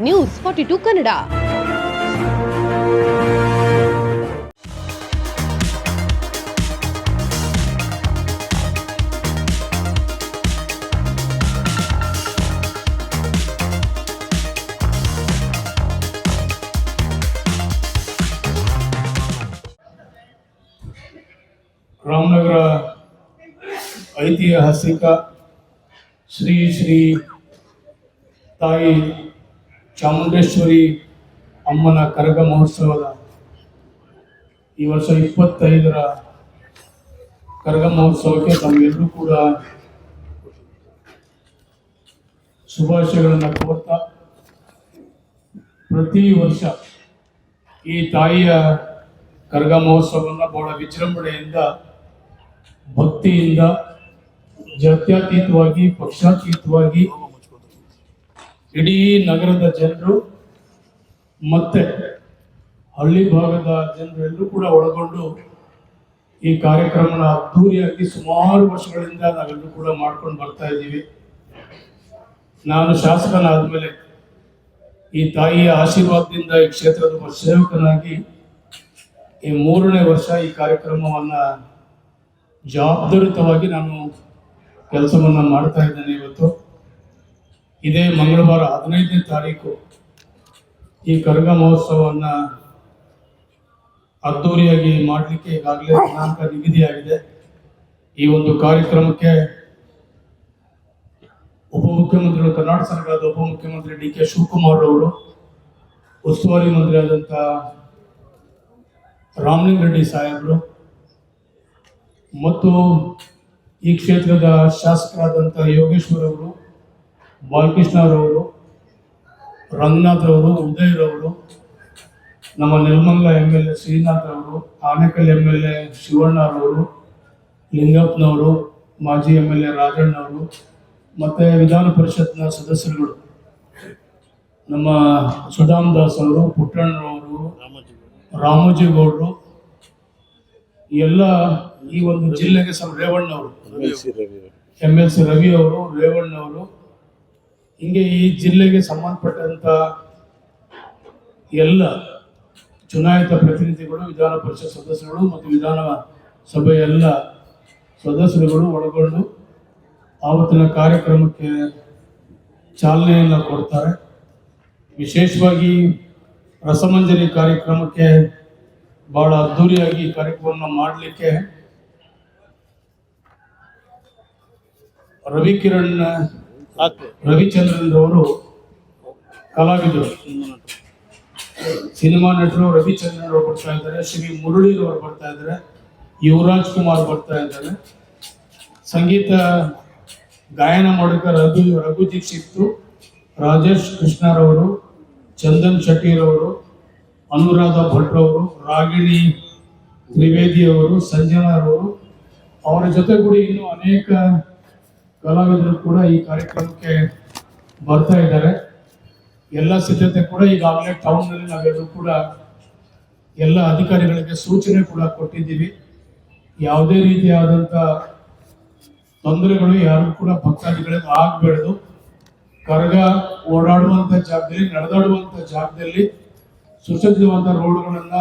News forty two Kannada Ramanagara ಐತಿಹಾಸಿಕ ಶ್ರೀ ಶ್ರೀ ತಾಯಿ ಚಾಮುಂಡೇಶ್ವರಿ ಅಮ್ಮನ ಕರಗ ಮಹೋತ್ಸವದ ಈ ವರ್ಷ ಇಪ್ಪತ್ತೈದರ ಕರಗ ಮಹೋತ್ಸವಕ್ಕೆ ತಮ್ಮೆಲ್ಲರೂ ಕೂಡ ಶುಭಾಶಯಗಳನ್ನು ಕೋರ್ತಾ ಪ್ರತಿ ವರ್ಷ ಈ ತಾಯಿಯ ಕರಗ ಮಹೋತ್ಸವವನ್ನು ಬಹಳ ವಿಜೃಂಭಣೆಯಿಂದ, ಭಕ್ತಿಯಿಂದ, ಜಾತ್ಯತೀತವಾಗಿ, ಪಕ್ಷಾತೀತವಾಗಿ ಇಡೀ ನಗರದ ಜನರು, ಮತ್ತೆ ಹಳ್ಳಿ ಭಾಗದ ಜನರೆಲ್ಲರೂ ಕೂಡ ಒಳಗೊಂಡು ಈ ಕಾರ್ಯಕ್ರಮನ ಅದ್ಧೂರಿಯಾಗಿ ಸುಮಾರು ವರ್ಷಗಳಿಂದ ನಾವೆಲ್ಲರೂ ಕೂಡ ಮಾಡ್ಕೊಂಡು ಬರ್ತಾ ಇದ್ದೀವಿ. ನಾನು ಶಾಸಕನಾದ್ಮೇಲೆ ಈ ತಾಯಿಯ ಆಶೀರ್ವಾದದಿಂದ ಈ ಕ್ಷೇತ್ರದ ಸೇವಕನಾಗಿ ಈ ಮೂರನೇ ವರ್ಷ ಈ ಕಾರ್ಯಕ್ರಮವನ್ನ ಜವಾಬ್ದಾರಿತವಾಗಿ ನಾನು ಕೆಲಸವನ್ನು ಮಾಡ್ತಾ ಇದ್ದೇನೆ ಇವತ್ತು. ಇದೇ ಮಂಗಳವಾರ ಹದಿನೈದನೇ ತಾರೀಕು ಈ ಕರಗ ಮಹೋತ್ಸವವನ್ನ ಅದ್ದೂರಿಯಾಗಿ ಮಾಡಲಿಕ್ಕೆ ಈಗಾಗಲೇ ದಿನಾಂಕ ನಿಗದಿಯಾಗಿದೆ. ಈ ಒಂದು ಕಾರ್ಯಕ್ರಮಕ್ಕೆ ಉಪಮುಖ್ಯಮಂತ್ರಿಗಳು ಕರ್ನಾಟಕ ಸರ್ಕಾರದ ಉಪಮುಖ್ಯಮಂತ್ರಿ ಡಿ ಕೆ ಶಿವಕುಮಾರ್ ಅವರು ಉಸ್ತುವಾರಿ ಮಂತ್ರಿ ಆದಂಥ ರಾಮಲಿಂಗ ರೆಡ್ಡಿ ಸಾಹೇಬರು ಮತ್ತು ಈ ಕ್ಷೇತ್ರದ ಶಾಸಕರಾದಂಥ ಯೋಗೇಶ್ವರ್ ಅವರು ಬಾಲಕೃಷ್ಣರವರು ರಂಗನಾಥ್ರವರು ಉದಯರವರು ನಮ್ಮ Nelamangala M L A Srinath ಅವರು ಆನೇಕಲ್ ಎಂ ಎಲ್ ಎ ಶಿವಣ್ಣರವರು ಲಿಂಗಪ್ಪನವರು ಮಾಜಿ ಎಂ ಎಲ್ ಎ ರಾಜಣ್ಣವರು ಮತ್ತು ವಿಧಾನ ಪರಿಷತ್ನ ಸದಸ್ಯರುಗಳು. ನಮ್ಮ ಸುಧಾಮ್ ದಾಸ್ ಅವರು ಪುಟ್ಟಣ್ಣವರು ರಾಮೋಜಿಗೌಡರು ಎಲ್ಲ ಈ ಒಂದು ಜಿಲ್ಲೆಗೆ ಸಂ ರೇವಣ್ಣವರು ಎಂ ಎಲ್ ಸಿ ರವಿ ಅವರು. ರೇವಣ್ಣವರು ಹಿಂಗೆ ಈ ಜಿಲ್ಲೆಗೆ ಸಂಬಂಧಪಟ್ಟಂತ ಎಲ್ಲ ಚುನಾಯಿತ ಪ್ರತಿನಿಧಿಗಳು, ವಿಧಾನ ಪರಿಷತ್ ಸದಸ್ಯರುಗಳು ಮತ್ತು ವಿಧಾನ ಸಭೆಯ ಎಲ್ಲ ಸದಸ್ಯರುಗಳು ಒಳಗೊಂಡು ಆವತ್ತಿನ ಕಾರ್ಯಕ್ರಮಕ್ಕೆ ಚಾಲನೆಯನ್ನು ಕೊಡ್ತಾರೆ. ವಿಶೇಷವಾಗಿ ರಸಮಂಜರಿ ಕಾರ್ಯಕ್ರಮಕ್ಕೆ ಬಹಳ ಅದ್ಧೂರಿಯಾಗಿ ಕಾರ್ಯಕ್ರಮವನ್ನು ಮಾಡಲಿಕ್ಕೆ ರವಿಕಿರಣ್ ರವಿಚಂದ್ರನ್ ಅವರು ಕಲಾವಿದರು. ಸಿನಿಮಾ ನಟರು ರವಿಚಂದ್ರನ್ ಅವರು ಬರ್ತಾ ಇದ್ದಾರೆ, ಶ್ರೀ ಮುರಳಿ ಅವರು ಬರ್ತಾ ಇದ್ದಾರೆ, ಯುವರಾಜ್ ಕುಮಾರ್ ಬರ್ತಾ ಇದ್ದಾರೆ. ಸಂಗೀತ ಗಾಯನ ಮಾಡೋಕೆ ರಘು ರಘು ದೀಕ್ಷಿತ್ತು ರಾಜೇಶ್ ಕೃಷ್ಣರವರು, ಚಂದನ್ ಶೆಟ್ಟಿರವರು, ಅನುರಾಧ ಭಟ್ರವರು, ರಾಗಿಣಿ ತ್ರಿವೇದಿ ಅವರು ಸಂಜನಾರವರು ಅವರ ಜೊತೆಗೂಡಿ ಇನ್ನೂ ಅನೇಕ ಕಲಾವಿದರು ಕೂಡ ಈ ಕಾರ್ಯಕ್ರಮಕ್ಕೆ ಬರ್ತಾ ಇದ್ದಾರೆ. ಎಲ್ಲ ಸಿದ್ಧತೆ ಕೂಡ ಈಗಾಗಲೇ ಟೌನ್ನಲ್ಲಿ ನಾವೆಲ್ಲರೂ ಕೂಡ ಎಲ್ಲ ಅಧಿಕಾರಿಗಳಿಗೆ ಸೂಚನೆ ಕೂಡ ಕೊಟ್ಟಿದ್ದೀವಿ. ಯಾವುದೇ ರೀತಿಯಾದಂಥ ತೊಂದರೆಗಳು ಯಾರು ಕೂಡ ಭಕ್ತಾದಿಗಳಿಗೆ ಆಗಬಾರ್ದು. ಕರಗ ಓಡಾಡುವಂಥ ಜಾಗದಲ್ಲಿ ನಡೆದಾಡುವಂಥ ಜಾಗದಲ್ಲಿ ಸುಸಜ್ಜಿತವಾದ ರೋಡ್ಗಳನ್ನ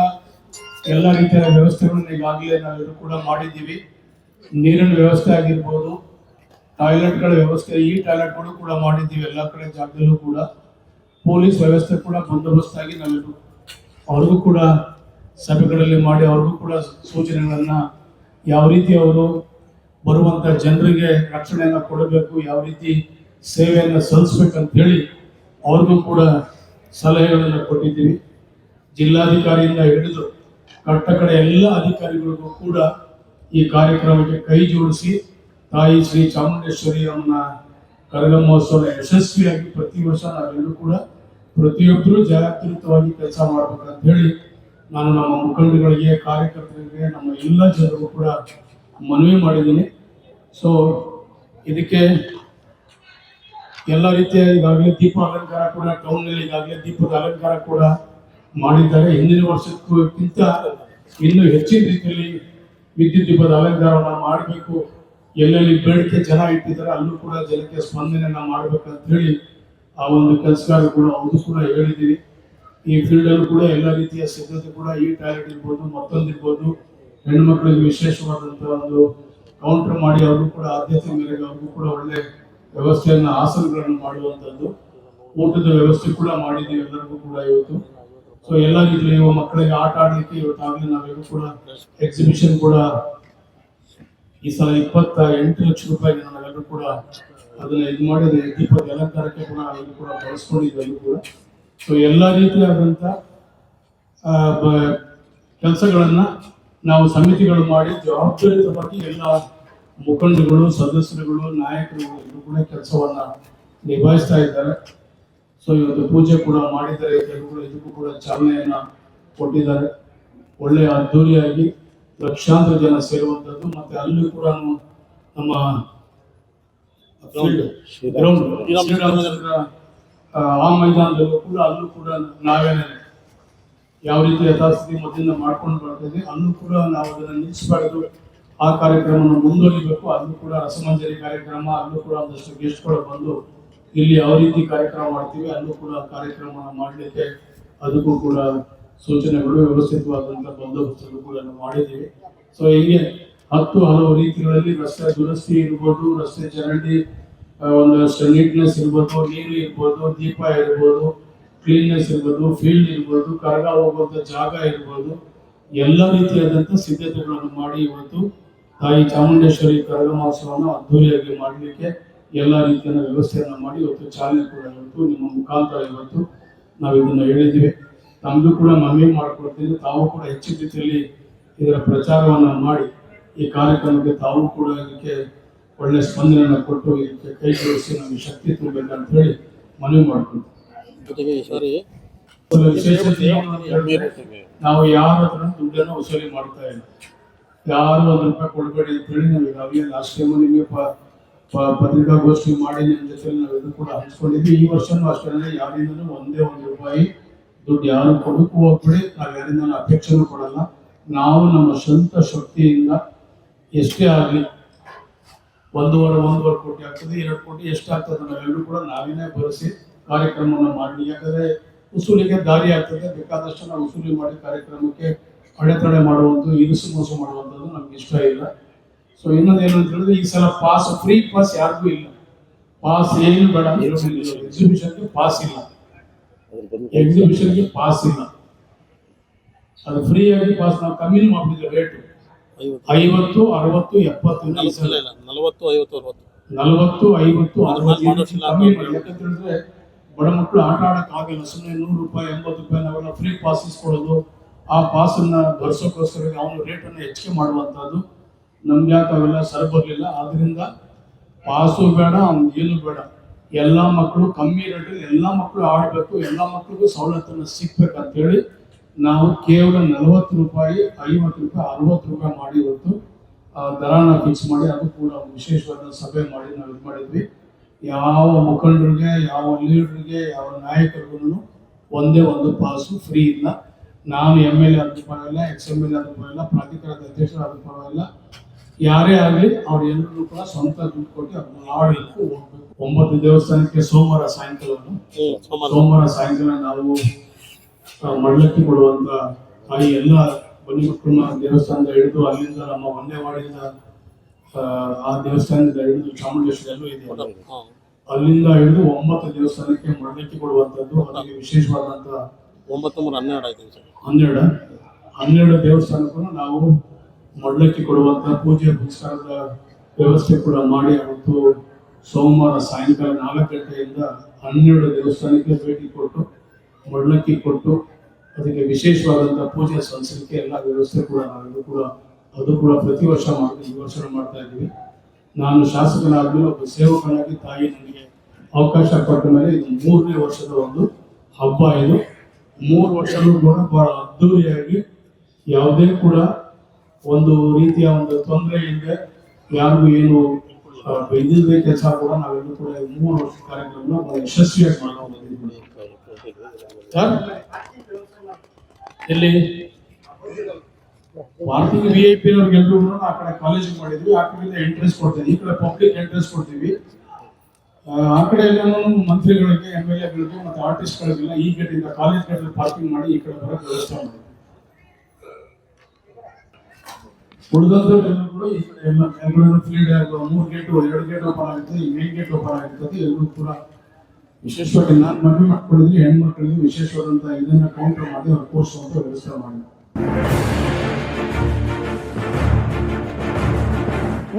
ಎಲ್ಲ ರೀತಿಯ ವ್ಯವಸ್ಥೆಗಳನ್ನು ಈಗಾಗಲೇ ನಾವೆಲ್ಲರೂ ಕೂಡ ಮಾಡಿದ್ದೀವಿ. ನೀರಿನ ವ್ಯವಸ್ಥೆ ಆಗಿರ್ಬೋದು ಟಾಯ್ಲೆಟ್ಗಳ ವ್ಯವಸ್ಥೆ, ಈ ಟಾಯ್ಲೆಟ್ಗಳು ಕೂಡ ಮಾಡಿದ್ದೀವಿ. ಎಲ್ಲ ಕಡೆ ಜಾಗದಲ್ಲೂ ಕೂಡ ಪೊಲೀಸ್ ವ್ಯವಸ್ಥೆ ಕೂಡ ಬಂದೋಬಸ್ತಾಗಿ ನಾವೆಲ್ಲರೂ ಅವ್ರಿಗೂ ಕೂಡ ಸಭೆಗಳಲ್ಲಿ ಮಾಡಿ ಅವ್ರಿಗೂ ಕೂಡ ಸೂಚನೆಗಳನ್ನು ಯಾವ ರೀತಿ ಅವರು ಬರುವಂತ ಜನರಿಗೆ ರಕ್ಷಣೆಯನ್ನು ಕೊಡಬೇಕು, ಯಾವ ರೀತಿ ಸೇವೆಯನ್ನು ಸಲ್ಲಿಸ್ಬೇಕಂತ ಹೇಳಿ ಅವ್ರಿಗೂ ಕೂಡ ಸಲಹೆಗಳನ್ನು ಕೊಟ್ಟಿದ್ದೀವಿ. ಜಿಲ್ಲಾಧಿಕಾರಿಯಿಂದ ಹಿಡಿದು ಕಟ್ಟಕಡೆ ಎಲ್ಲ ಅಧಿಕಾರಿಗಳಿಗೂ ಕೂಡ ಈ ಕಾರ್ಯಕ್ರಮಕ್ಕೆ ಕೈ ಜೋಡಿಸಿ ತಾಯಿ ಶ್ರೀ ಚಾಮುಂಡೇಶ್ವರಿ ಅಮ್ಮನ ಕರಗ ಮಹೋತ್ಸವ ಯಶಸ್ವಿಯಾಗಿ ಪ್ರತಿ ವರ್ಷ ನಾವೆಲ್ಲರೂ ಕೂಡ ಪ್ರತಿಯೊಬ್ಬರು ಜಾಗೃತವಾಗಿ ಕೆಲಸ ಮಾಡ್ಬೇಕಂತ ಹೇಳಿ ನಾನು ನಮ್ಮ ಮುಖಂಡಗಳಿಗೆ, ಕಾರ್ಯಕರ್ತರಿಗೆ, ನಮ್ಮ ಎಲ್ಲ ಜನರಿಗೂ ಕೂಡ ಮನವಿ ಮಾಡಿದ್ದೀನಿ. ಸೊ ಇದಕ್ಕೆ ಎಲ್ಲ ರೀತಿಯ ಈಗಾಗಲೇ ದೀಪ ಅಲಂಕಾರ ಕೂಡ ಟೌನ್ನಲ್ಲಿ ಈಗಾಗಲೇ ದೀಪದ ಅಲಂಕಾರ ಕೂಡ ಮಾಡಿದ್ದಾರೆ. ಹಿಂದಿನ ವರ್ಷಕ್ಕಿಂತ ಇನ್ನೂ ಹೆಚ್ಚಿನ ರೀತಿಯಲ್ಲಿ ವಿದ್ಯುತ್ ದೀಪದ ಅಲಂಕಾರವನ್ನು ಮಾಡಬೇಕು. ಎಲ್ಲೆಲ್ಲಿ ಬೇಡಿಕೆ ಜನ ಇಟ್ಟಿದ್ದಾರೆ, ಅಲ್ಲೂ ಕೂಡ ಜನಕ್ಕೆ ಸ್ಪಂದನೆಯನ್ನ ಮಾಡ್ಬೇಕಂತ ಹೇಳಿ ಆ ಒಂದು ಕೆಲಸಗಾರ ಕೂಡ ಅದು ಕೂಡ ಹೇಳಿದ್ದೀವಿ ಈ ಫೀಲ್ಡಲ್ಲೂ ಕೂಡ ಎಲ್ಲ ರೀತಿಯ ಸಿದ್ಧತೆ ಕೂಡ ಈ ಟಾಯ್ಲೆಟ್ ಇರ್ಬೋದು, ಮತ್ತೊಂದು ಇರ್ಬೋದು ಮಕ್ಕಳಿಗೆ ವಿಶೇಷವಾದಂಥ ಒಂದು ಕೌಂಟರ್ ಮಾಡಿ ಅವರು ಕೂಡ ಆದ್ಯತೆ ಮೇರೆಗೆ ಅವ್ರಿಗೂ ಕೂಡ ಒಳ್ಳೆ ವ್ಯವಸ್ಥೆಯನ್ನ ಆಸನಗಳನ್ನು ಮಾಡುವಂಥದ್ದು. ಊಟದ ವ್ಯವಸ್ಥೆ ಕೂಡ ಮಾಡಿದ್ದೀವಿ ಎಲ್ಲರಿಗೂ ಕೂಡ ಇವತ್ತು. ಸೊ ಎಲ್ಲ ರೀತಿಯ ಯುವ ಮಕ್ಕಳಿಗೆ ಆಟ ಆಡಲಿಕ್ಕೆ ಇವತ್ತಾಗಲೇ ನಾವೆಲ್ಲೂ ಕೂಡ ಎಕ್ಸಿಬಿಷನ್ ಕೂಡ ಈ ಸಲ ಇಪ್ಪತ್ತ ಎಂಟು ಲಕ್ಷ ರೂಪಾಯಿಗೆ ನಾವೆಲ್ಲರೂ ಕೂಡ ಅದನ್ನ ಇದು ಮಾಡಿದ್ರೆ ದೀಪದ ಅಲಂಕಾರಕ್ಕೆ ಕೂಡ ಅದನ್ನು ಕೂಡ ಬಳಸ್ಕೊಂಡಿದ್ವಿ ಕೂಡ. ಸೊ ಎಲ್ಲ ರೀತಿಯಾದಂಥ ಕೆಲಸಗಳನ್ನ ನಾವು ಸಮಿತಿಗಳು ಮಾಡಿ ಜವಾಬ್ದಾರಿಯುತವಾಗಿ ಎಲ್ಲ ಮುಖಂಡಗಳು ಸದಸ್ಯರುಗಳು ನಾಯಕರು ಎಲ್ಲರೂ ಕೂಡ ಕೆಲಸವನ್ನ ನಿಭಾಯಿಸ್ತಾ ಇದ್ದಾರೆ. ಸೊ ಇವತ್ತು ಪೂಜೆ ಕೂಡ ಮಾಡಿದ್ದಾರೆ. ಇದಕ್ಕೂ ಕೂಡ ಚಾಲನೆಯನ್ನ ಕೊಟ್ಟಿದ್ದಾರೆ. ಒಳ್ಳೆಯ ಅದ್ದೂರಿಯಾಗಿ ಲಕ್ಷಾಂತರ ಜನ ಸೇರುವಂತದ್ದು ಮತ್ತೆ ಅಲ್ಲಿ ಕೂಡ ನಮ್ಮ ಆ ಮೈದಾನದಲ್ಲೂ ಕೂಡ ಅಲ್ಲೂ ಕೂಡ ನಾವೇನೆ ಯಾವ ರೀತಿ ಯಥಾಸ್ಥಿತಿ ಮೊದಲಿಂದ ಮಾಡ್ಕೊಂಡು ಬರ್ತಿದ್ವಿ ಅಲ್ಲೂ ಕೂಡ ನಾವು ಅದನ್ನ ನಿಲ್ಲಿಸಬಾರ್ದು. ಆ ಕಾರ್ಯಕ್ರಮವನ್ನು ಮುಂದುವರಿಬೇಕು ಅಲ್ಲೂ ಕೂಡ ರಸಮಂಜರಿ ಕಾರ್ಯಕ್ರಮ ಅಲ್ಲೂ ಕೂಡ ಒಂದಷ್ಟು ಗೆಸ್ಟ್ಗಳು ಬಂದು ಇಲ್ಲಿ ಯಾವ ರೀತಿ ಕಾರ್ಯಕ್ರಮ ಮಾಡ್ತೀವಿ ಅಲ್ಲೂ ಕೂಡ ಕಾರ್ಯಕ್ರಮ ಮಾಡಲಿಕ್ಕೆ ಅದಕ್ಕೂ ಕೂಡ ಸೂಚನೆಗಳು ವ್ಯವಸ್ಥಿತವಾದಂಥ ಬಂದೋಬಸ್ತನ್ನು ಕೂಡ ಮಾಡಿದ್ದೀವಿ. ಸೊ ಹೀಗೆ ಹತ್ತು ಹಲವು ರೀತಿಗಳಲ್ಲಿ ರಸ್ತೆ ದುರಸ್ತಿ ಇರ್ಬೋದು, ರಸ್ತೆ ಚರಂಡಿ ಒಂದು ನೀಟ್ನೆಸ್ ಇರ್ಬೋದು, ನೀರು ಇರ್ಬೋದು, ದೀಪ ಇರ್ಬೋದು ಕ್ಲೀನ್ನೆಸ್ ಇರ್ಬೋದು ಫೀಲ್ಡ್ ಇರ್ಬೋದು, ಕರಗ ಹೋಗುವಂಥ ಜಾಗ ಇರ್ಬೋದು, ಎಲ್ಲ ರೀತಿಯಾದಂಥ ಸಿದ್ಧತೆಗಳನ್ನು ಮಾಡಿ ಇವತ್ತು ತಾಯಿ ಚಾಮುಂಡೇಶ್ವರಿ ಕರಗ ಮಹೋತ್ಸವವನ್ನು ಅದ್ದೂರಿಯಾಗಿ ಮಾಡಲಿಕ್ಕೆ ಎಲ್ಲ ರೀತಿಯ ವ್ಯವಸ್ಥೆಯನ್ನು ಮಾಡಿ ಇವತ್ತು ಚಾಲನೆ ಕೂಡ ಇವತ್ತು ನಿಮ್ಮ ಮುಖಾಂತರ ಇವತ್ತು ನಾವು ಇದನ್ನು ಹೇಳಿದ್ದೀವಿ. ತಮಗೂ ಕೂಡ ಮನವಿ ಮಾಡಿಕೊಳ್ತೀನಿ. ತಾವು ಕೂಡ ಹೆಚ್ಚು ರೀತಿಯಲ್ಲಿ ಇದರ ಪ್ರಚಾರವನ್ನ ಮಾಡಿ ಈ ಕಾರ್ಯಕ್ರಮಕ್ಕೆ ತಾವು ಕೂಡ ಇದಕ್ಕೆ ಒಳ್ಳೆ ಸ್ಪಂದನೆಯನ್ನು ಕೊಟ್ಟು ಇದಕ್ಕೆ ಕೈ ಜೋಡಿಸಿ ನಮಗೆ ಶಕ್ತಿ ತುಂಬಬೇಕಂತ ಹೇಳಿ ಮನವಿ ಮಾಡ್ಕೊಳ್ತೀವಿ ನಾವು ಯಾರ ಹತ್ರ ದುಡ್ಡನ್ನು ವಸೂಲಿ ಮಾಡ್ತಾ ಇಲ್ಲ. ಯಾರು ಒಂದು ರೂಪಾಯಿ ಕೊಡಬೇಡಿ ಅಂತ ಹೇಳಿ ನಾವು ಈಗಾಗಲೇ ಲಾಸ್ಟ್ ಟೈಮ್ ನಿಮಗೆ ಪತ್ರಿಕಾಗೋಷ್ಠಿ ಮಾಡಿ ನಿಮ್ಮ ಜೊತೆ ನಾವು ಇದು ಕೂಡ ಹಂಚ್ಕೊಂಡಿದ್ವಿ. ಈ ವರ್ಷನೂ ಅಷ್ಟೇ ಯಾರಿಂದನೂ ಒಂದೇ ಒಂದು ರೂಪಾಯಿ ದುಡ್ಡು ಯಾರು ಕೊಡಕ್ಕೂ ಹೋಗ್ಬೇಡಿ ನಾವು ಯಾರಿಂದ ಅಪೇಕ್ಷೆನೂ ಕೊಡಲ್ಲ. ನಾವು ನಮ್ಮ ಸ್ವಂತ ಶಕ್ತಿಯಿಂದ ಎಷ್ಟೇ ಆಗಲಿ, ಒಂದೂವರೆ ಒಂದೂವರೆ ಕೋಟಿ ಆಗ್ತದೆ, ಎರಡು ಕೋಟಿ ಎಷ್ಟಾಗ್ತದೆ ನಾವೆಲ್ಲರೂ ಕೂಡ ನಾವೇನೇ ಬರೆಸಿ ಕಾರ್ಯಕ್ರಮವನ್ನು ಮಾಡಲಿ. ಯಾಕಂದರೆ ಉಸೂಲಿಗೆ ದಾರಿ ಆಗ್ತದೆ, ಬೇಕಾದಷ್ಟು ನಾವು ಉಸೂಲಿ ಮಾಡಿ ಕಾರ್ಯಕ್ರಮಕ್ಕೆ ಅಡೆತಡೆ ಮಾಡುವಂಥದ್ದು, ಇರಿಸು ಮೋಸ ಮಾಡುವಂಥದ್ದು ನಮ್ಗೆ ಇಷ್ಟ ಇಲ್ಲ. ಸೊ ಇನ್ನೊಂದು ಏನು ಅಂತ ಹೇಳಿದ್ರೆ, ಈ ಸಲ ಪಾಸ್ ಫ್ರೀ ಪಾಸ್ ಯಾರಿಗೂ ಇಲ್ಲ. ಪಾಸ್ ಏನು ಬೇಡ ಎಕ್ಸಿಬಿಷನ್ಗೆ ಪಾಸ್ ಇಲ್ಲ. ಎಕ್ಸಿಬಿಷನ್ಗೆ ಪಾಸ್ ಇಲ್ಲ. ಅದು ಫ್ರೀ ಆಗಿ ಪಾಸ್ ನಾವು ಕಮ್ಮಿನೂ ಮಾಡಿದ್ವಿ ರೇಟ್ ಐವತ್ತು. ಅರವತ್ತು ಎಪ್ಪತ್ತು ನಲವತ್ತು ಐವತ್ತು ಅರವತ್ತು. ನಲವತ್ತು ಐವತ್ತು. ಕಮ್ಮಿ ಮಾಡಿ. ಯಾಕಂತ ಹೇಳಿದ್ರೆ ಬಡ ಮಕ್ಕಳು ಆಟ ಆಡಕ್ಕೆ ಆಗಲ್ಲ. ಸುಮ್ಮನೆ ನೂರು ರೂಪಾಯಿ ಎಂಬತ್ತು ರೂಪಾಯಿ ನಾವೆಲ್ಲ ಫ್ರೀ ಪಾಸ್ ಇಸ್ಕೊಳ್ಳೋದು ಆ ಪಾಸ್ ಅನ್ನ ಬರ್ಸೋಕ್ಕೋಸ್ಕರ ಅವನು ರೇಟ್ ಅನ್ನು ಹೆಚ್ಚಿಗೆ ಮಾಡುವಂತದ್ದು ನಮ್ಗೆ ಯಾಕೆ ಅವೆಲ್ಲ ಸರಿ ಬರ್ಲಿಲ್ಲ. ಆದ್ರಿಂದ ಪಾಸು ಬೇಡ ಅವ್ನ್ ಏನು ಬೇಡ. ಎಲ್ಲಾ ಮಕ್ಕಳು ಕಮ್ಮಿ ರೇಟಲ್ಲಿ ಎಲ್ಲ ಮಕ್ಕಳು ಆಡಬೇಕು, ಎಲ್ಲ ಮಕ್ಕಳಿಗೂ ಸವಲತ್ತನ್ನು ಸಿಗ್ಬೇಕಂತ ಹೇಳಿ ನಾವು ಕೇವಲ ನಲವತ್ತು ರೂಪಾಯಿ, ಐವತ್ತು ರೂಪಾಯಿ, ಅರವತ್ತು ರೂಪಾಯಿ ಮಾಡಿ ಇವತ್ತು ದರಾನ ಫಿಕ್ಸ್ ಮಾಡಿ, ಅದು ಕೂಡ ವಿಶೇಷವಾದ ಸಭೆ ಮಾಡಿ ನಾವು ಇದು ಮಾಡಿದ್ವಿ. ಯಾವ ಮುಖಂಡರಿಗೆ, ಯಾವ ಲೀಡರ್ಗೆ, ಯಾವ ನಾಯಕರಿಗೂ ಒಂದೇ ಒಂದು ಪಾಸು ಫ್ರೀ ಇಲ್ಲ. ನಾನು ಎಂ ಎಲ್ ಎ ಆದ್ರೂ ಪರವಾಗಿಲ್ಲ ಎಕ್ಸ್ ಎಂ ಎಲ್ ಎ ಪರವಾಗಿಲ್ಲ, ಪ್ರಾಧಿಕಾರದ ಅಧ್ಯಕ್ಷರು ಆದ್ರೂ ಪರವಾಗಿಲ್ಲ. ಯಾರೇ ಆಗಲಿ, ಅವ್ರು ಎಲ್ಲರೂ ಕೂಡ ಸ್ವಂತ ದುಡ್ಡು ಕೊಟ್ಟು ಅದನ್ನ ಆಡಲಿಕ್ಕೂ ಹೋಗ್ಬೇಕು. ಒಂಬತ್ತು ದೇವಸ್ಥಾನಕ್ಕೆ ಸೋಮವಾರ ಹ್ಮ್ ಸೋಮವಾರ. ಸಾಯಂಕಾಲ ನಾವು ಮಳ್ಳಕ್ಕಿ ಮಡ್ಲಕ್ಕಿ ಕೊಡುವಂತ ತಾಯಿ ಎಲ್ಲ ಬನ್ನಿ ಮಕ್ಕಳನ್ನ ದೇವಸ್ಥಾನದ ಹಿಡಿದು ಅಲ್ಲಿಂದ ನಮ್ಮ ಒಂದೇವಾಡಿಯಿಂದ ಆ, ಆ ದೇವಸ್ಥಾನದಿಂದ ಹಿಡಿದು ಚಾಮುಂಡೇಶ್ವರಿಯಲ್ಲೂ ಇದೆ. ಅಲ್ಲಿಂದ ಹಿಡಿದು ಒಂಬತ್ತು ದೇವಸ್ಥಾನಕ್ಕೆ ಮಳ್ಳಕ್ಕಿ ಕೊಡುವಂತದ್ದು ಅದಕ್ಕೆ ವಿಶೇಷವಾದಂತ ಒಂಬತ್ತು ಮೂರು ಹನ್ನೆರಡು ಆಯ್ತು ಸರ್. ಹನ್ನೆರಡು. ಹನ್ನೆರಡು ದೇವಸ್ಥಾನಕ್ಕೂ ನಾವು ಮಡ್ಲಕ್ಕಿ ಕೊಡುವಂತ ಪೂಜೆ ಪುರಸ್ಕಾರದ ವ್ಯವಸ್ಥೆ ಕೂಡ ಮಾಡಿ ಅವತ್ತು ಸೋಮವಾರ ಸಾಯಂಕಾಲ ನಾಲ್ಕು ಗಂಟೆಯಿಂದ ಹನ್ನೆರಡು ದೇವಸ್ಥಾನಕ್ಕೆ ಭೇಟಿ ಕೊಟ್ಟು ಮಡ್ಲಕ್ಕಿ ಕೊಟ್ಟು, ಅದಕ್ಕೆ ವಿಶೇಷವಾದಂಥ ಪೂಜೆ ಸಲ್ಲಿಸಲಿಕ್ಕೆ ಎಲ್ಲ ವ್ಯವಸ್ಥೆ ಕೂಡ ನಾವು ಕೂಡ, ಅದು ಕೂಡ ಪ್ರತಿ ವರ್ಷ ಮಾಡ್ತೀವಿ, ಈ ವರ್ಷ ಮಾಡ್ತಾ ಇದ್ದೀವಿ. ನಾನು ಶಾಸಕನಾದ್ಮೇಲೆ ಒಬ್ಬ ಸೇವಕನಾಗಿ ತಾಯಿ ನನಗೆ ಅವಕಾಶ ಕೊಟ್ಟ ಮೇಲೆ ಇದು ಮೂರನೇ ವರ್ಷದ ಒಂದು ಹಬ್ಬ ಇದು. ಮೂರು ವರ್ಷನೂ ಕೂಡ ಬಹಳ ಅದ್ದೂರಿಯಾಗಿ ಯಾವುದೇ ಕೂಡ ಒಂದು ರೀತಿಯ ಒಂದು ತೊಂದರೆ ಇಲ್ಲದೆ ಯಾರಿಗೂ ಏನು ಇದಿಲ್ಲದೆ ಕೆಲಸ ಕೂಡ ನಾವೆಲ್ಲರೂ ಕೂಡ ಮೂರು ವರ್ಷ ಕಾರ್ಯಕ್ರಮ ಯಶಸ್ವಿಯಾಗಿ ಬಂದಿದ್ದೀವಿ. ಸರ್ ಎಲ್ಲಿ? ಪಾರ್ಕಿಂಗ್ ವಿ ಐ ಪಿ ಅವ್ರಿಗೆಲ್ಲರೂ ಆ ಕಡೆ ಕಾಲೇಜಿಗೆ ಮಾಡಿದ್ವಿ. ಆ ಕಡೆಯಿಂದ ಎಂಟ್ರೆನ್ಸ್ ಕೊಡ್ತೀವಿ. ಈ ಕಡೆ ಪಬ್ಲಿಕ್ ಎಂಟ್ರೆನ್ಸ್ ಕೊಡ್ತೀವಿ. ಆ, ಕಡೆ ಎಲ್ಲಾನು ಮಂತ್ರಿಗಳಿಗೆ ಎಂ ಎಲ್ ಎಗಳಿಗೆ ಮತ್ತು ಆರ್ಟಿಸ್ಟ್ಗಳಿಗೆಲ್ಲ ಈ ಕಡೆಯಿಂದ ಕಾಲೇಜ್ ಕಡೆ ಪಾರ್ಕಿಂಗ್ ಮಾಡಿ ಈ ಕಡೆ ಬರೋಕ್ಕೆ ವ್ಯವಸ್ಥೆ ಮಾಡಿ ಉಳಿದಂಥವ್ರೆಲ್ಲರೂ ಕೂಡ ಈ ಕಡೆ ಎಲ್ಲ ಬೆಂಗಳೂರು ಫೀಲ್ಡ್ ಮೂರು ಗೇಟ್ ಎರಡು ಗೇಟ್ ಓಪನ್ ಆಗುತ್ತೆ, ಈ ಮೇನ್ ಗೇಟ್ ಓಪನ್ ಆಗಿರ್ತದೆ ಎಲ್ಲರೂ ಕೂಡ ವಿಶೇಷವಾಗಿ ನಾನು ಮದುವೆ ಮಾಡ್ಕೊಂಡಿದ್ವಿ ಹೆಣ್ಮಕ್ಳಿಗೆ ವಿಶೇಷವಾದಂಥ ಇದನ್ನ ಕೌಂಟರ್ ಮಾಡಿ ಅವ್ರು ಅಂತ ವ್ಯವಸ್ಥೆ ಮಾಡಿ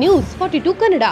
ನ್ಯೂಸ್ ಫಾರ್ಟಿ ಟು ಕನ್ನಡ